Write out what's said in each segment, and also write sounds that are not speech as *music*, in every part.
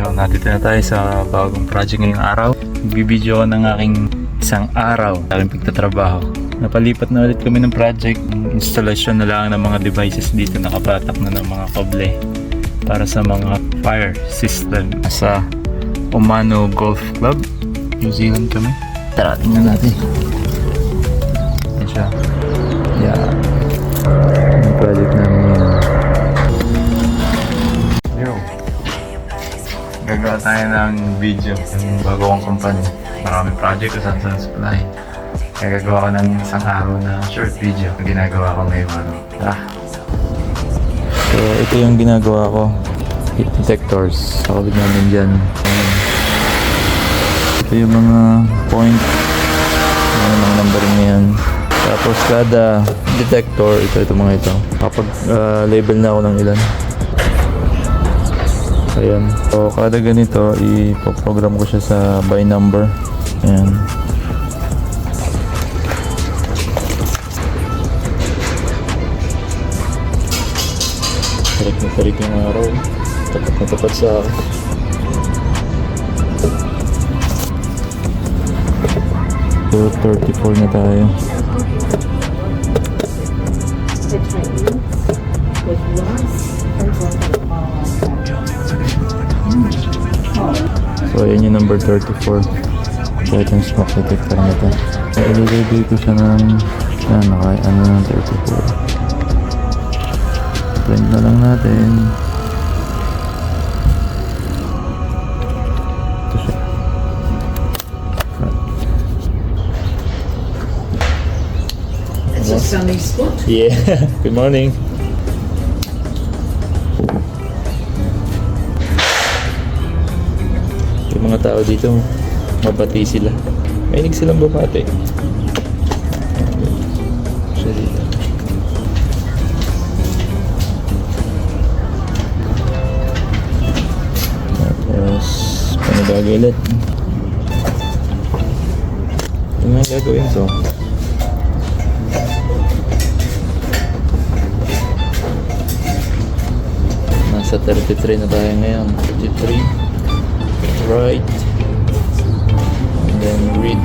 Yo, nandito na tayo sa bagong project ngayong araw. Bibideo ko ng aking isang araw sa aking pagtatrabaho. Napalipat na ulit kami ng project. Installation na lang ng mga devices dito. Nakapatak na ng mga kable para sa mga fire system. Sa Omano Golf Club, New Zealand kami. Tara, tingnan natin. Yan siya. Tayo ng video ng bagong company. Marami project ko saan saan supply. Kaya gagawa ko ng isang araw na short video na ginagawa ko ngayong araw. Tara. So, ito yung ginagawa ko. Heat detectors. Nakabit namin dyan. Ito yung mga point. Ayan, mga numbering na yan. Tapos kada detector, ito, ito mga ito. Kapag ah, label na ako ng ilan. Ayan. So, kada ganito, ipoprogram ko siya sa by number. Ayan. Tarik na tarik yung araw. Tapat na tapat sa akin. So, 34 na tayo. So, ayan yung number 34. So, ito yung smoke detector na ito. So, ililagay ko siya ng, yan, naka, ano ng 34. Print na lang natin. Ito siya. It's a sunny spot. Yeah, *laughs* good morning. Mga tao dito, mabati sila. Mainig silang bumati. Siya dito. Tapos, panibago ulit. Ito nga gagawin to. Nasa 33 na tayo ngayon. 33. Right. And then read.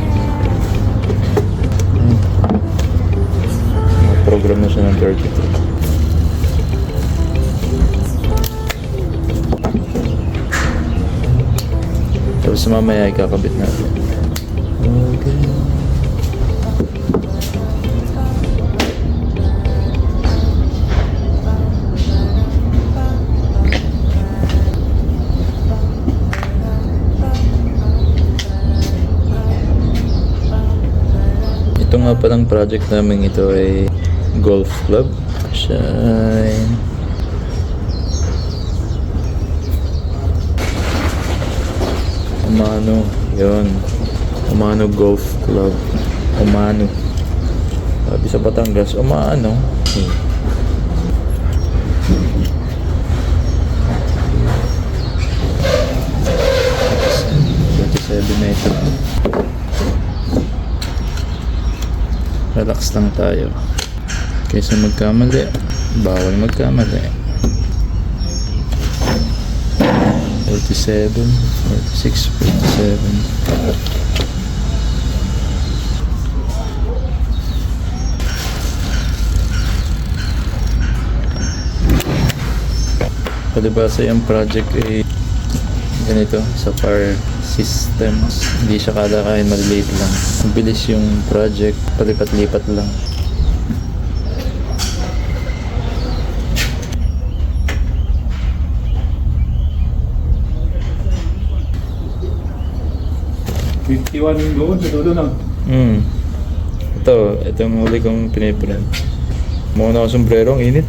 Ayun. Program na siya ng 33. Tapos mamaya ikakabit natin. Nga palang project namin ito ay golf club. Siya ay... Umano, yon Umano Golf Club. Umano. Sabi sa Batangas, umano. Hmm. Twenty-seven na ito. Relax lang tayo. Kaysa magkamali, bawal magkamali. 47, 46, 47. Palibasa yung project ay ganito sa fire systems. Hindi siya kada kain maliliit lang. Mabilis yung project, palipat-lipat lang. Fifty-one yung doon sa dulo ng Hmm. Ito, itong huli kong piniprint. Muna ako sombrero, ang init.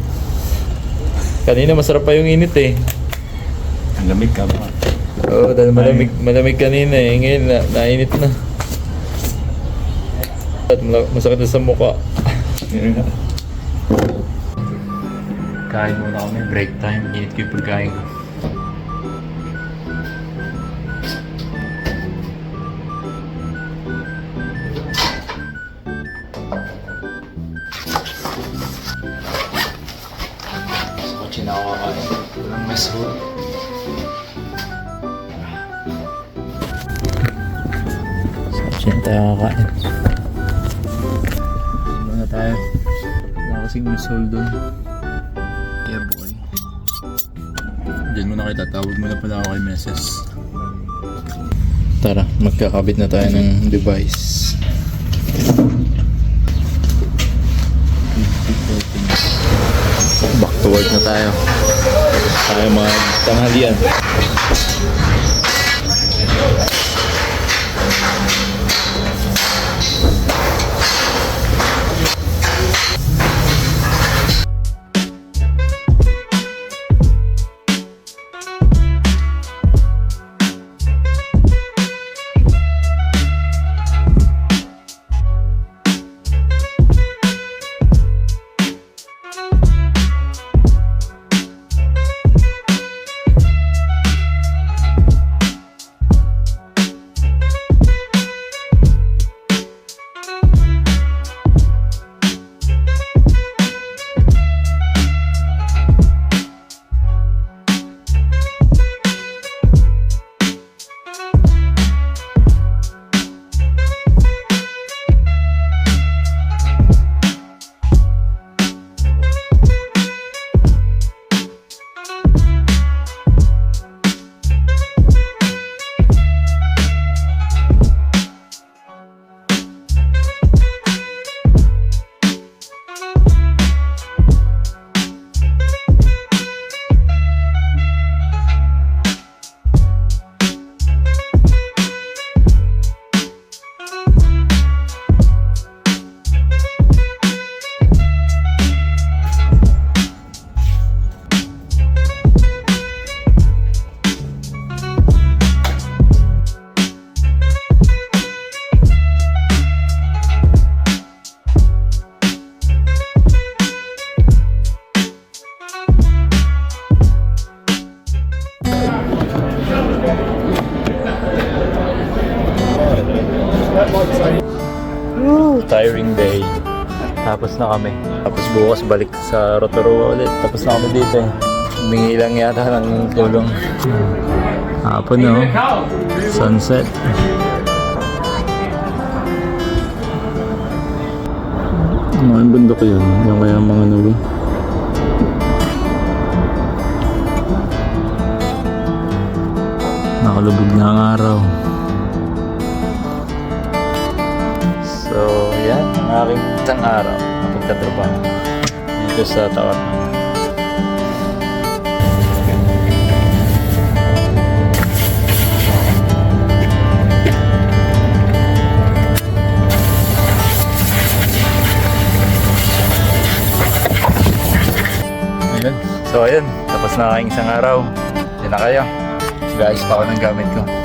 Kanina masarap pa yung init eh. Ang lamig ka ba? Oo, dahil malamig, malamig kanina eh. Ngayon, na, nainit na. At masakit na sa mukha. *laughs* Kain muna kami, break time. Init ko yung pagkain ko. Kotse na ako. Walang mess hall. Diyan tayo kakain. Muna tayo. Wala kasing misol doon. Yeah boy. Diyan muna kayo tatawag muna pala ako kay Meses. Tara, magkakabit na tayo ng device. Back to work na tayo. Tayo mga tanghalian. Woo, tiring day. Tapos na kami. Tapos bukas balik sa Rotorua ulit. Tapos na kami dito. eh. Humingi lang yata ng tulong. Hapon no. Sunset. Mga bundok yun. Yung kaya mga nawi. Nakalubog na ang araw. Ang aking isang araw na pagtatrabaho dito sa Tawat. Ayun. So, ayun. Tapos na aking isang araw. Yan na kayo. Guys, pa ako ng gamit ko.